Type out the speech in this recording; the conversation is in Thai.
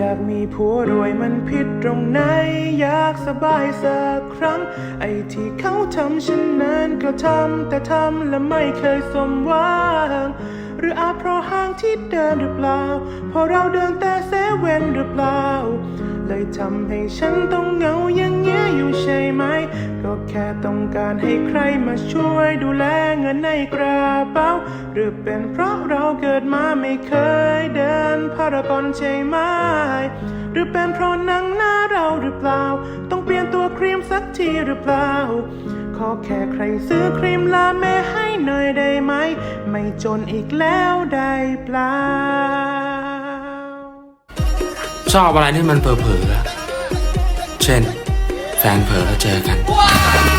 อยากมีผัวรวยมันผิดตรงไหน อยากสบายสักครั้ง ไอ้ที่เขาทำฉันนั้นก็ทำแต่ทำและไม่เคยสมหวัง หรืออาจเพราะห้างที่เดินหรือเปล่าเพราะเราเดินแต่เซเว่นหรือเปล่า เลยทำให้ฉันต้องเหงาอย่างเงี้ยอยู่ใช่ไหม ก็แค่ต้องการให้ใครมาช่วยดูแลเงินในกระเป๋า หรือเป็นเพราะเราเกิดมาไม่เคย รากอนใช่ไหม หรือเป็นเพราะหนังหน้าเราหรือเปล่า ต้องเปลี่ยนตัวครีมสักทีหรือเปล่า ขอแค่ใครซื้อครีมลาเมให้หน่อยได้ไหม ไม่จนอีกแล้วได้เปล่า ชอบอะไรที่มันเผลอๆอะเช่น แฟนเผลอแล้วเจอกัน Wow!